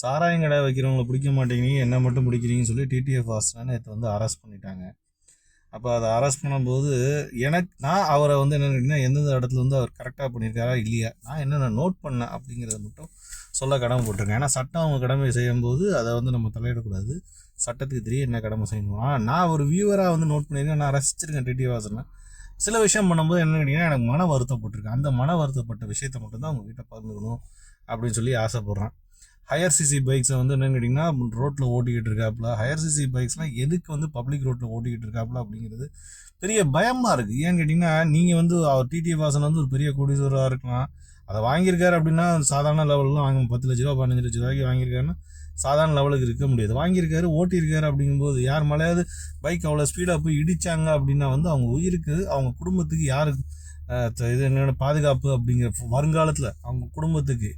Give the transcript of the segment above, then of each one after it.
சாராயம் கடை வைக்கிறவங்கள பிடிக்க மாட்டேங்கிறீங்க என்ன மட்டும் பிடிக்கிறீங்கன்னு சொல்லி டிடிஎஃப் வாசனை நேற்று வந்து அரெஸ்ட் பண்ணிட்டாங்க. அப்போ அதை அரெஸ்ட் பண்ணும்போது எனக்கு நான் அவரை வந்து என்ன கேட்டிங்கன்னா எந்தெந்த இடத்துல வந்து அவர் கரெக்டாக பண்ணியிருக்காரா இல்லையா நான் என்னென்ன நோட் பண்ணேன் அப்படிங்கிறத மட்டும் சொல்ல கடமை போட்டிருக்கேன். ஏன்னா சட்டம் அவங்க கடமை செய்யும்போது அதை வந்து நம்ம தலையிடக்கூடாது. சட்டத்துக்கு தெரிய என்ன கடமை செய்யணும். நான் ஒரு வியூவராக வந்து நோட் பண்ணியிருக்கேன் நான் ரசிச்சிருக்கேன் டிடி வாசனை. சில விஷயம் பண்ணும்போது என்ன கேட்டிங்கன்னா எனக்கு மன வருத்தப்பட்டிருக்கேன் அந்த மன வருத்தப்பட்ட விஷயத்தை மட்டும்தான் உங்ககிட்ட பகிர்ந்துக்கணும் அப்படின்னு சொல்லி ஆசைப்பட்றேன். ஹையர் சிசி பைக்ஸை வந்து என்னன்னு கேட்டிங்கன்னா ரோட்டில் ஓட்டிக்கிட்டு இருக்காப்புல. ஹையர் சிசி பைக்ஸ்லாம் எதுக்கு வந்து பப்ளிக் ரோட்டில் ஓட்டிக்கிட்டு இருக்காப்புல அப்படிங்கிறது பெரிய பயமாக இருக்குது ஏன்னு கேட்டிங்கன்னா நீங்கள் வந்து அவர் டிடி வாசன் வந்து ஒரு பெரிய கோடீஸ்வராக இருக்கலாம். அதை வாங்கியிருக்காரு அப்படின்னா சாதாரண லெவலில் வாங்க பத்து லட்ச ரூபா பதினஞ்சு லட்ச ரூபாய்க்கு வாங்கியிருக்காருன்னா சாதாரண லெவலுக்கு இருக்க முடியாது. வாங்கியிருக்காரு ஓட்டியிருக்காரு அப்படிங்கும்போது யார் மேலேயாவது பைக் அவ்வளோ ஸ்பீடாக போய் இடிச்சாங்க அப்படின்னா வந்து அவங்க உயிருக்கு அவங்க குடும்பத்துக்கு யாருக்கு இது என்னென்ன பாதுகாப்பு அப்படிங்கிற வருங்காலத்தில் அவங்க குடும்பத்துக்கு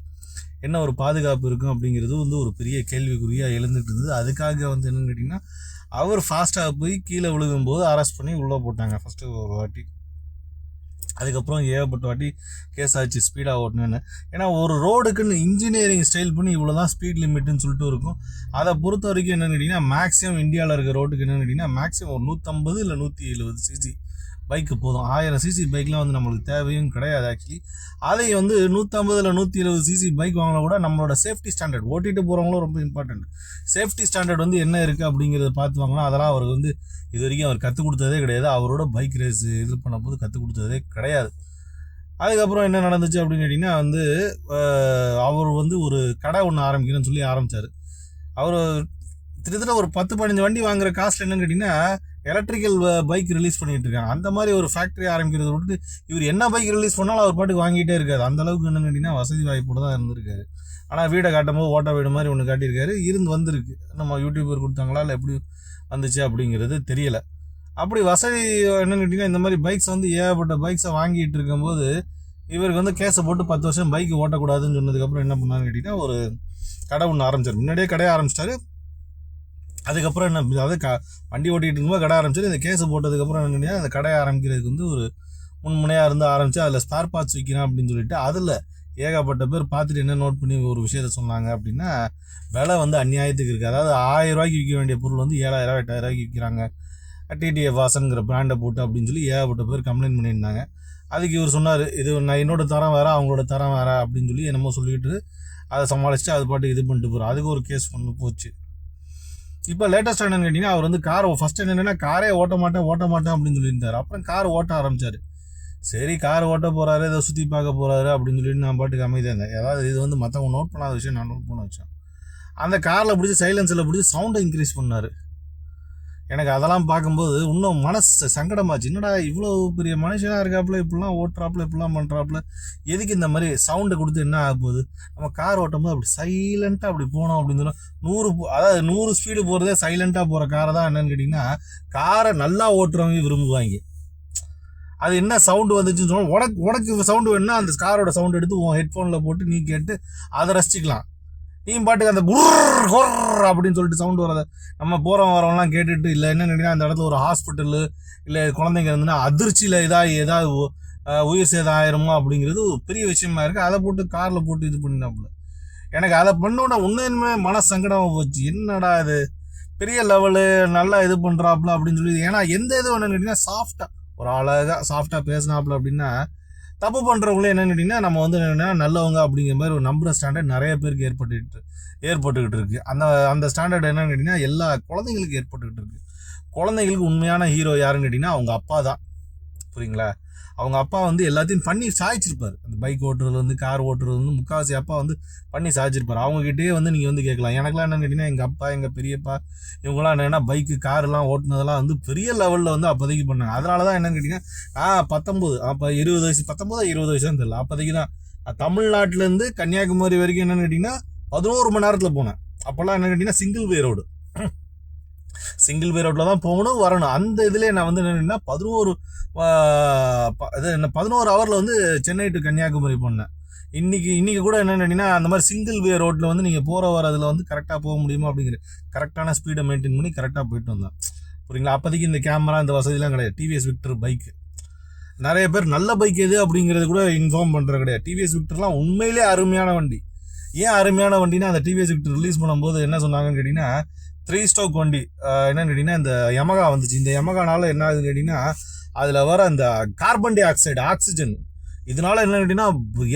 என்ன ஒரு பாதுகாப்பு இருக்கும் அப்படிங்கிறது வந்து ஒரு பெரிய கேள்விக்குறியாக எழுந்துட்டு இருந்தது. அதுக்காக வந்து என்னன்னு கேட்டிங்கன்னா அவர் ஃபாஸ்ட்டாக போய் கீழே விழுகும்போது அரெஸ்ட் பண்ணி உள்ளே போட்டாங்க. ஃபஸ்ட்டு ஒரு வாட்டி. அதுக்கப்புறம் ஏகப்பட்ட வாட்டி கேஸ் ஆச்சு ஸ்பீடாக ஓட்டணுன்னு ஏன்னா ஒரு ரோடுக்குன்னு இன்ஜினியரிங் ஸ்டைல் பண்ணி இவ்வளோ தான் ஸ்பீட் லிமிட்னு சொல்லிட்டு இருக்கும். அதை பொறுத்த வரைக்கும் என்னென்னு கேட்டிங்கன்னா மேக்ஸிமம் இந்தியாவில் இருக்க ரோட்டுக்கு என்னன்னு கேட்டிங்கன்னா மேக்ஸிமம் ஒரு நூற்றம்பது இல்லை நூற்றி எழுபது சிசி பைக்கு போதும். ஆயிரம் சிசி பைக்லாம் வந்து நம்மளுக்கு தேவையும் கிடையாது ஆக்சுவலி அதை வந்து நூற்றம்பதில் நூற்றி இருபது சிசி பைக் வாங்கினா கூட நம்மளோட சேஃப்டி ஸ்டாண்டர்ட் ஓட்டிட்டு போகிறவங்களும் ரொம்ப இம்பார்ட்டண்ட் சேஃப்டி ஸ்டாண்டர்ட் வந்து என்ன இருக்குது அப்படிங்கிறத பார்த்து வாங்கினா அதெல்லாம் அவருக்கு வந்து இது வரைக்கும் அவர் கற்றுக் கொடுத்ததே கிடையாது. அவரோட பைக் ரேஸ் இது பண்ணும்போது கற்றுக் கொடுத்ததே கிடையாது. அதுக்கப்புறம் என்ன நடந்துச்சு அப்படின்னு கேட்டிங்கன்னா வந்து அவர் வந்து ஒரு கடை ஒன்று ஆரம்பிக்கணும்னு சொல்லி ஆரம்பித்தார் அவர் கிட்டத்தட்ட ஒரு பத்து பதினஞ்சு வண்டி வாங்குற காஸ்ட் என்னன்னு கேட்டிங்கன்னா எலக்ட்ரிக்கல் பைக் uh, ரிலீஸ் பண்ணிட்டு இருக்காங்க அந்த மாதிரி ஒரு ஃபேக்ட்ரி ஆரம்பிக்கிறத விட்டு இவர் என்ன பைக் ரிலீஸ் பண்ணாலும் அவர் பாட்டுக்கு வாங்கிட்டே இருக்காது அந்த அளவுக்கு என்னன்னு கேட்டிங்கன்னா வசதி வாய்ப்போடு தான் இருந்திருக்காரு. ஆனால் வீடை காட்டும் போது ஓட்ட வீடு மாதிரி ஒன்று காட்டியிருக்காரு. இருந்து வந்திருக்கு. நம்ம யூடியூபர் கொடுத்தாங்களா இல்லை எப்படி வந்துச்சு அப்படிங்கிறது தெரியல. அப்படி வசதி என்னன்னு கேட்டிங்கன்னா இந்த மாதிரி பைக்ஸ் வந்து ஏகப்பட்ட பைக்ஸை வாங்கிட்டு இருக்கும்போது இவருக்கு வந்து கேஸை போட்டு பத்து வருஷம் பைக் ஓட்டக்கூடாதுன்னு சொன்னதுக்கப்புறம் என்ன பண்ணாருன்னு கேட்டிங்கன்னா ஒரு கடை ஒன்று ஆரம்பிச்சார். முன்னாடியே கடையை ஆரம்பிச்சிட்டாரு. அதுக்கப்புறம் என்ன அதாவது க வண்டி ஓட்டிகிட்டு இருக்கும்போது கடை ஆரம்பிச்சாரு இந்த கேஸ் போட்டதுக்கப்புறம் என்ன கேட்டிங்கன்னா அந்த கடையை ஆரம்பிக்கிறதுக்கு வந்து ஒரு முன்முனையாக இருந்து ஆரம்பித்து அதில் ஸ்பேர் பார்ட்ஸ் விற்கிறேன் அப்படின்னு சொல்லிட்டு அதில் ஏகப்பட்ட பேர் பார்த்துட்டு என்ன நோட் பண்ணி ஒரு விஷயத்த சொன்னாங்க அப்படின்னா விலை வந்து அநியாயத்துக்கு இருக்குது அதாவது ஆயிரம் ரூபாய்க்கு விற்க வேண்டிய பொருள் வந்து ஏழாயிரம் எட்டாயிரம் ரூபாய்க்கு விற்கிறாங்க. டிடிஎஃப் வாசனுங்கிற பிராண்டை போட்டு அப்படின்னு சொல்லி ஏகப்பட்ட பேர் கம்ப்ளைண்ட் பண்ணியிருந்தாங்க. அதுக்கு இவர் சொன்னார் இது நான் என்னோட தரம் வேறு அவங்களோட தரம் வேறு அப்படின்னு சொல்லி என்னமோ சொல்லிட்டு அதை சமாளிச்சுட்டு அது பாட்டு இது பண்ணிட்டு போகிறோம் அதுக்கு ஒரு கேஸ் ஒன்று போச்சு. இப்போ லேட்டஸ்ட் என்னன்னு கேட்டிங்கன்னா அவர் வந்து கார் ஃபர்ஸ்ட் என்னென்னா காரே ஓட்ட மாட்டேன் ஓட்ட மாட்டேன் அப்படின்னு சொல்லியிருந்தார். அப்புறம் கார் ஓட்ட ஆரம்பிச்சார். சரி கார் ஓட்ட போகிறாரு ஏதோ சுற்றி பார்க்க போகிறாரு அப்படின்னு சொல்லிட்டு நான் பாட்டுக்கு அமைதியாக இருந்தேன். ஏதாவது இது வந்து மற்றவங்க நோட் பண்ணாத விஷயம் நான் நோட் பண்ண வச்சேன். அந்த காரில் பிடிச்சி சைலன்ஸில் பிடிச்சி சவுண்டை இன்க்ரீஸ் பண்ணார். எனக்கு அதெல்லாம் பார்க்கும்போது இன்னும் மனசு சங்கடமாச்சு. என்னடா இவ்வளோ பெரிய மனுஷனாக இருக்காப்புல இப்படிலாம் ஓட்டுறாப்புல இப்படிலாம் பண்ணுறாப்புல எதுக்கு இந்த மாதிரி சவுண்டை கொடுத்து என்ன ஆக போகுது? நம்ம கார் ஓட்டும்போது அப்படி சைலண்ட்டாக அப்படி போனோம் அப்படின்னு சொன்னா நூறு அதாவது நூறு ஸ்பீடு போகிறதே சைலண்ட்டாக போகிற காரை தான் என்னன்னு கேட்டிங்கன்னா காரை நல்லா ஓட்டுறவங்க விரும்புவாங்க. அது என்ன சவுண்டு வந்துச்சுன்னு சொன்னால் உனக்கு உனக்கு சவுண்டு வேணுன்னா அந்த காரோட சவுண்டு எடுத்து உன் ஹெட்ஃபோனில் போட்டு நீ கேட்டு அதை ரசிச்சுக்கலாம். நீ பாட்டுக்கு அந்த குர் குர் அப்படின்னு சொல்லிட்டு சவுண்டு வரத. நம்ம போகிறோம் வரவங்கலாம் கேட்டுட்டு இல்லை என்ன நினைக்கிறா? அந்த இடத்துல ஒரு ஹாஸ்பிட்டலு இல்லை குழந்தைங்க இருந்துன்னா அதிர்ச்சியில் இதாக ஏதாவது உயிர் சேதம் ஆயிருமோ அப்படிங்கிறது ஒரு பெரிய விஷயமா இருக்குது அதை போட்டு காரில் போட்டு இது பண்ணினாப்புல எனக்கு அதை பண்ணோட உண்மையுமே மன சங்கடமாக போச்சு. என்னடா இது? பெரிய லெவலு நல்லா இது பண்ணுறாப்புல அப்படின்னு சொல்லி ஏன்னா எந்த இது ஒன்று கேட்டிங்கன்னா சாஃப்டாக ஒரு அழகாக சாஃப்டாக பேசினாப்புல அப்படின்னா தப்பு பண்ணுறவங்களே என்னன்னு கேட்டிங்கன்னா நம்ம வந்து என்னென்னா நல்லவங்க அப்படிங்கிற மாதிரி ஒரு நம்புகிற ஸ்டாண்டர்ட் நிறைய பேருக்கு ஏற்பட்டுக்கிட்டு ஏற்பட்டுக்கிட்டு இருக்குது அந்த அந்த ஸ்டாண்டர்ட் என்னன்னு கேட்டிங்கன்னா எல்லா குழந்தைங்களுக்கு ஏற்பட்டுக்கிட்டு இருக்குது குழந்தைங்களுக்கு உண்மையான ஹீரோ யாருன்னு கேட்டிங்கன்னா அவங்க அப்பா தான். புரியுங்களா? அவங்க அப்பா வந்து எல்லாத்தையும் பண்ணி சாய்ச்சிருப்பார் அந்த பைக் ஓட்டுறது வந்து கார் ஓட்டுறது வந்து முக்கால்வாசி அப்பா வந்து பண்ணி சாய்ச்சிருப்பார் அவங்ககிட்டயே வந்து நீங்கள் வந்து கேட்கலாம். எனக்குலாம் என்னன்னு கேட்டிங்கன்னா எங்கள் அப்பா எங்கள் பெரியப்பா இவங்களாம் என்னென்னா பைக்கு கார்லாம் ஓட்டுனதெல்லாம் வந்து பெரிய லெவலில் வந்து அப்போதைக்கு பண்ணாங்க. அதனால தான் என்னென்னு கேட்டிங்கன்னா ஆ பத்தொம்போது அப்போ இருபது வயசு பத்தொம்போதா இருபது வயசுன்னு தெரியல அப்போதைக்கு தான். தமிழ்நாட்டிலேருந்து கன்னியாகுமரி வரைக்கும் என்னென்னு கேட்டிங்கன்னா பதினோரு மணி நேரத்தில் போனேன். அப்போல்லாம் என்ன கேட்டிங்கன்னா single way road single way ரோட்டில் தான் போகணும் வரணும். அந்த இதுலேயே நான் வந்து என்னன்னா பதினோரு ப- இது என்ன பதினோரு ஹவரில் வந்து சென்னை டு கன்னியாகுமரி போனேன். இன்னைக்கு இன்றைக்கி கூட என்ன கேட்டிங்கன்னா அந்த மாதிரி சிங்கிள் வே ரோட்டில் வந்து நீங்கள் போகிற வரதுல வந்து கரெக்டாக போக முடியுமா அப்படிங்கிற கரெக்டான ஸ்பீடை மெயின்டைன் பண்ணி கரெக்டாக போயிட்டு வந்தேன். புரியுங்களா? அப்போதைக்கு இந்த கேமரா இந்த வசதிலாம் கிடையாது. டிவிஎஸ் விக்டர் பைக்கு நிறைய பேர் நல்ல பைக் எது அப்படிங்கிறது கூட இன்ஃபார்ம் பண்ணுறது கிடையாது. டிவிஎஸ் விக்டர்லாம் உண்மையிலே அருமையான வண்டி. ஏன் அருமையான வண்டினா அந்த டிவிஎஸ் விக்டர் ரிலீஸ் பண்ணும்போது என்ன சொன்னாங்கன்னு கேட்டிங்கன்னா த்ரீ ஸ்டோக் வண்டி என்னன்னு கேட்டிங்கன்னா இந்த யமகா வந்துச்சு. இந்த யமகானால என்ன ஆகுதுன்னு கேட்டிங்கன்னா அதில் வர அந்த கார்பன் டை ஆக்சைடு ஆக்சிஜன் இதனால என்ன கேட்டிங்கன்னா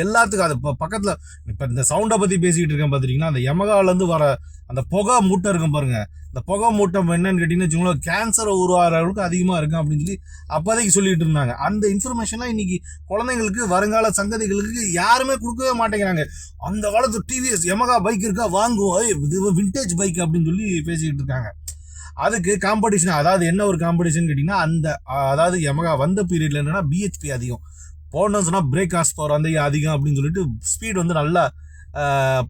எல்லாத்துக்கும் அது இப்போ பக்கத்தில் இப்போ இந்த சவுண்டை பற்றி பேசிக்கிட்டு இருக்கேன் பார்த்துட்டிங்கன்னா அந்த யமகாலேருந்து வர அந்த புகை மூட்டை இருக்கும் பாருங்கள் இந்த புகை மூட்டம் என்னன்னு கேட்டிங்கன்னா வச்சுக்கோங்களேன் கேன்சரை உருவாகிற அளவுக்கு அதிகமாக இருக்கும் அப்படின்னு சொல்லி அப்போதைக்கு சொல்லிட்டு இருந்தாங்க. அந்த இன்ஃபர்மேஷன்லாம் இன்னைக்கு குழந்தைங்களுக்கு வருங்கால சங்கதிகளுக்கு யாருமே கொடுக்கவே மாட்டேங்கிறாங்க. அந்த காலத்து டிவிஎஸ் யமகா பைக் இருக்கா வாங்குவோம். இது வின்டேஜ் பைக் அப்படின்னு சொல்லி பேசிக்கிட்டு இருக்காங்க. அதுக்கு காம்படிஷன் அதாவது என்ன ஒரு காம்படிஷன் கேட்டிங்கன்னா அந்த அதாவது யமகா வந்த பீரியட்ல என்னென்னா பிஹெச்பி அதிகம். போனோம்னு சொன்னால் பிரேக் ஆஸ் பவர் அந்த அதிகம் அப்படின்னு சொல்லிட்டு ஸ்பீட் வந்து நல்லா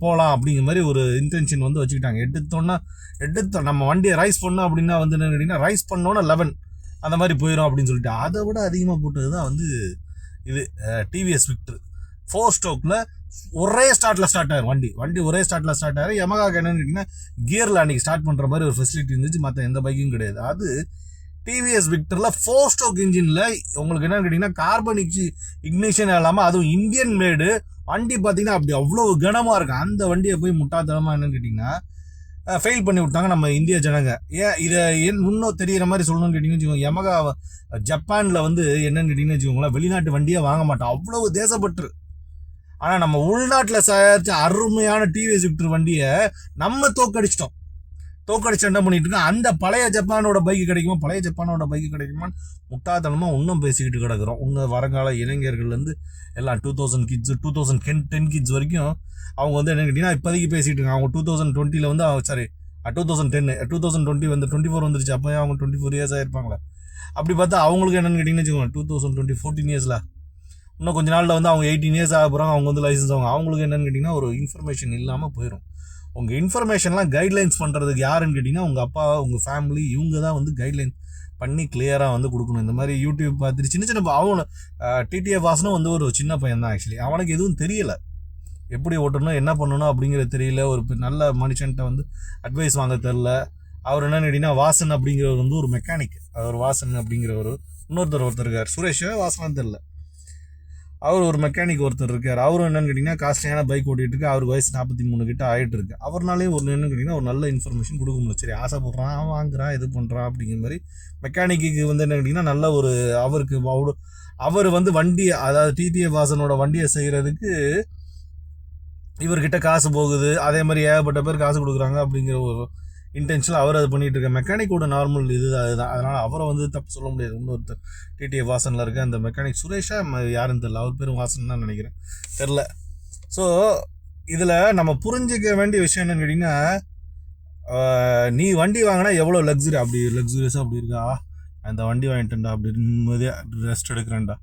போகலாம் அப்படிங்கிற மாதிரி ஒரு இன்டென்ஷன் வந்து வச்சுக்கிட்டாங்க. எடுத்தோன்னா எடுத்தோம் நம்ம வண்டியை ரைஸ் பண்ணோம் அப்படின்னா வந்து என்ன கேட்டிங்கன்னா ரைஸ் பண்ணோன்னா லெவன் அந்த மாதிரி போயிடும் அப்படின்னு சொல்லிட்டு. அதை விட அதிகமாக போட்டது தான் வந்து இது டிவிஎஸ் விக்டர் ஃபோர் ஸ்டோக்கில் ஒரே ஸ்டார்ட்டில் ஸ்டார்ட் ஆயிரும் வண்டி. வண்டி ஒரே ஸ்டார்ட்டில் ஸ்டார்ட் ஆயிரும். யமகா என்னன்னு கேட்டிங்கன்னா கியரில் அன்னைக்கு ஸ்டார்ட் பண்ணுற மாதிரி ஒரு ஃபெசிலிட்டி இருந்துச்சு. மற்ற எந்த பைக்கும் கிடையாது. அது டிவிஎஸ் விக்டரில் ஃபோர் ஸ்டோக் இன்ஜினில் உங்களுக்கு என்னன்னு கேட்டிங்கன்னா கார்பன் இக்னிஷன் இல்லாமல் அதுவும் இந்தியன் மேடு வண்டி பார்த்தீங்கன்னா அப்படி அவ்வளோ கனமாக இருக்கும் அந்த வண்டியை போய் முட்டாத்தனமாக என்னன்னு கேட்டிங்கன்னா ஃபெயில் பண்ணி விட்டாங்க நம்ம இந்திய ஜனங்க. ஏன் இதை ஏன் இன்னும் தெரியிற மாதிரி சொல்லணும்னு கேட்டிங்கன்னு வச்சுக்கோங்க யமகா ஜப்பானில் வந்து என்னன்னு கேட்டிங்கன்னு வச்சுக்கோங்களேன் வெளிநாட்டு வண்டியே வாங்க மாட்டோம் அவ்வளவு தேசப்பற்று. ஆனால் நம்ம உள்நாட்டில் தயாரிச்ச அருமையான டிவிஎஸ் விக்டர் வண்டியை நம்ம தோக்கடிச்சிட்டோம். தோக்கடிச்சு என்ன பண்ணிட்டு இருக்கோம் அந்த பழைய ஜப்பானோட பைக் கிடைக்குமா? பழைய ஜப்பானோட பைக் கிடைக்குமான்னு முட்டாத்தனமாக இன்னும் பேசிக்கிட்டு கிடக்குறோம். இன்னும் வருங்கால இளைஞர்கள்லேருந்து எல்லாம் two thousand kids two thousand ten ten kids வரைக்கும் அவங்க வந்து என்ன கேட்டிங்கன்னா இப்போதைக்கு பேசிகிட்டு இருக்காங்க. அவங்க டூ தௌசண்ட் டுவெண்ட்டியில் வந்து sorry two thousand ten two thousand twenty வந்து டுவெண்ட்டி ஃபோர் வந்துருச்சு. அப்போ அவங்க டுவெண்ட்டி ஃபோர் இயர்ஸ் ஆயிருப்பாங்களே. அப்படி பார்த்தா அவங்களுக்கு என்னென்னு கேட்டிங்கன்னு வச்சுக்கோங்க டூ தௌசண்ட் டுவெண்ட்டி ஃபோர்டீன் இயர்ஸில் இன்னும் கொஞ்ச நாளில் வந்து அவங்க எயிட்டீன் இயர்ஸ் ஆக போகிறாங்க அவங்க வந்து லைசன்ஸ் அவங்க அவங்களுக்கு என்னன்னு கேட்டிங்கன்னா ஒரு இன்ஃபர்மேஷன் இல்லாமல் போயிடும் உங்கள் இன்ஃபர்மேஷன்லாம் கைட்லைன்ஸ் பண்ணுறதுக்கு யாருன்னு கேட்டிங்கன்னா உங்கள் அப்பா உங்கள் ஃபேமிலி இவங்க தான் வந்து கைட்லைன் பண்ணி கிளியராக வந்து கொடுக்கணும். இந்த மாதிரி யூடியூப் பார்த்துட்டு சின்ன சின்ன அவனு டிடிஎஃப் வாசனும் வந்து ஒரு சின்ன பையன் தான் ஆக்சுவலி அவனுக்கு எதுவும் தெரியல. எப்படி ஓட்டணும் என்ன பண்ணணும் அப்படிங்கிறது தெரியல. ஒரு நல்ல மனுஷன்ட்ட வந்து அட்வைஸ் வாங்க தெரில அவர் என்னன்னு கேட்டிங்கன்னா வாசன் அப்படிங்கிறவர் வந்து ஒரு மெக்கானிக் அவர் வாசன் அப்படிங்கிறவர். இன்னொருத்தர் ஒருத்தர் இருக்கார். சுரேஷ் வாசனம் தெரில அவர் ஒரு மெக்கானிக் ஒருத்தர் இருக்கார். அவரும் என்னன்னு கேட்டிங்கன்னா காஸ்ட்லியான பைக் ஓட்டிகிட்டு இருக்கு அவருக்கு வயசு நாற்பத்தி மூணு கிட்ட ஆகிட்டு இருக்கு அவர்னாலேயும் ஒரு என்னன்னு கேட்டிங்கன்னா ஒரு நல்ல இன்ஃபர்மேஷன் கொடுக்க முடியல. சரி ஆசைப்படுறான் வாங்குறான் இது பண்ணுறான் அப்படிங்கிற மாதிரி மெக்கானிக்கு வந்து என்ன கேட்டிங்கன்னா நல்ல ஒரு அவருக்கு அவ்வளோ அவர் வந்து வண்டி அதாவது டிடிஏ வாசனோட வண்டியை செய்கிறதுக்கு இவர்கிட்ட காசு போகுது. அதே மாதிரி ஏகப்பட்ட பேர் காசு கொடுக்குறாங்க அப்படிங்கிற ஒரு இன்டென்ஷனாக அவர் அது பண்ணிகிட்டு இருக்க மெக்கானிக்கோட நார்மல் இது அதுதான் அதனால் அவரை வந்து தப்பு சொல்ல முடியாது. இன்னொருத்தர் டிடிஏ வாசனில் இருக்க அந்த மெக்கானிக் சுரேஷா யாருன்னு தெரில அவர் பேரும் வாசன் தான் நினைக்கிறேன். தெரில ஸோ இதில் நம்ம புரிஞ்சிக்க வேண்டிய விஷயம் என்னன்னு கேட்டிங்கன்னா நீ வண்டி வாங்கினா எவ்வளோ லக்ஸுரி அப்படி லக்ஸுரியஸாக அப்படி இருக்கா? அந்த வண்டி வாங்கிட்டேன்டா அப்படி நிம்மதியாக ரெஸ்ட் எடுக்கிறேன்டா.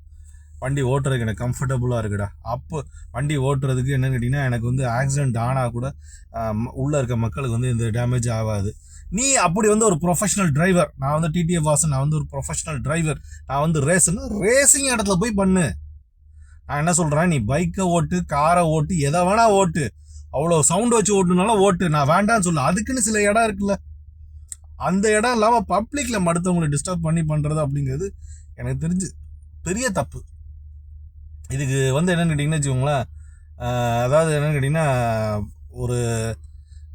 வண்டி ஓட்டுறதுக்கு எனக்கு கம்ஃபர்டபுளாக இருக்குடா. அப்போ வண்டி ஓட்டுறதுக்கு என்னன்னு கேட்டிங்கன்னா எனக்கு வந்து ஆக்சிடென்ட் ஆனால் கூட உள்ளே இருக்க மக்களுக்கு வந்து இந்த டேமேஜ் ஆகாது. நீ அப்படி வந்து ஒரு ப்ரொஃபஷனல் டிரைவர் நான் வந்து டிடிஎஃப் வாசன் நான் வந்து ஒரு ப்ரொஃபஷனல் டிரைவர் நான் வந்து ரேஸுன்னா ரேசிங் இடத்துல போய் பண்ணு. நான் என்ன சொல்கிறேன் நீ பைக்கை ஓட்டு காரை ஓட்டு எதை வேணா ஓட்டு. அவ்வளோ சவுண்ட் வச்சு ஓட்டுனாலும் ஓட்டு. நான் வேண்டாம்னு சொல்லு. அதுக்குன்னு சில இடம் இருக்குல்ல. அந்த இடம் இல்லாமல் பப்ளிக்கில் மடுத்தவங்களை டிஸ்டர்ப் பண்ணி பண்ணுறது அப்படிங்கிறது எனக்கு தெரிஞ்சு பெரிய தப்பு. இதுக்கு வந்து என்னென்னு கேட்டிங்கன்னா வச்சுக்கோங்களேன் அதாவது என்னென்னு கேட்டிங்கன்னா ஒரு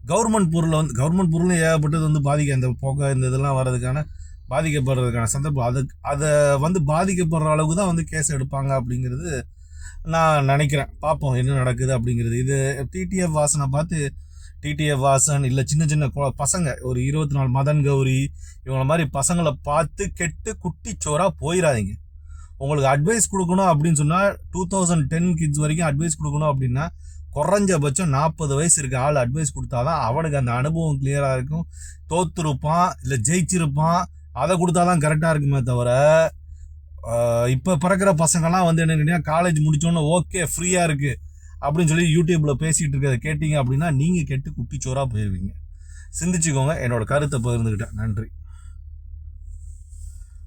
கவர்மெண்ட் பொருளை வந்து கவர்மெண்ட் பொருளும் ஏகப்பட்டது வந்து பாதிக்க இந்த போக்க இந்த இதெல்லாம் வர்றதுக்கான பாதிக்கப்படுறதுக்கான சந்தர்ப்பம். அது அதை வந்து பாதிக்கப்படுற அளவுக்கு தான் வந்து கேஸ் எடுப்பாங்க அப்படிங்கிறது நான் நினைக்கிறேன். பார்ப்போம் என்ன நடக்குது அப்படிங்கிறது. இது டிடிஎஃப் வாசனை பார்த்து டிடிஎஃப் வாசன் இல்லை சின்ன சின்ன கொ- பசங்க ஒரு இருபத்தி நாலு மதன் கௌரி இவங்கள மாதிரி பசங்களை பார்த்து கெட்டு குட்டிச்சோராக போயிடாதீங்க உங்களுக்கு அட்வைஸ் கொடுக்கணும் அப்படின்னு சொன்னால் டூ தௌசண்ட் டென் கிட்ஸ் வரைக்கும் அட்வைஸ் கொடுக்கணும் அப்படின்னா குறைஞ்சபட்சம் நாற்பது வயசு இருக்க ஆள் அட்வைஸ் கொடுத்தாதான் அவனுக்கு அந்த அனுபவம் கிளியராக இருக்கும். தோத்துருப்பான் இல்லை ஜெயிச்சிருப்பான் அதை கொடுத்தாதான் கரெக்டாக இருக்குமே தவிர இப்போ பிறக்கிற பசங்கள்லாம் வந்து என்ன காலேஜ் முடித்தோன்னே ஓகே ஃப்ரீயாக இருக்குது அப்படின்னு சொல்லி யூடியூப்பில் பேசிகிட்டு இருக்கிறத கேட்டிங்க அப்படின்னா நீங்கள் கெட்டு குட்டிச்சோராக போயிடுவீங்க சிந்திச்சுக்கோங்க என்னோட கருத்தை பகிர்ந்துக்கிட்டேன் நன்றி.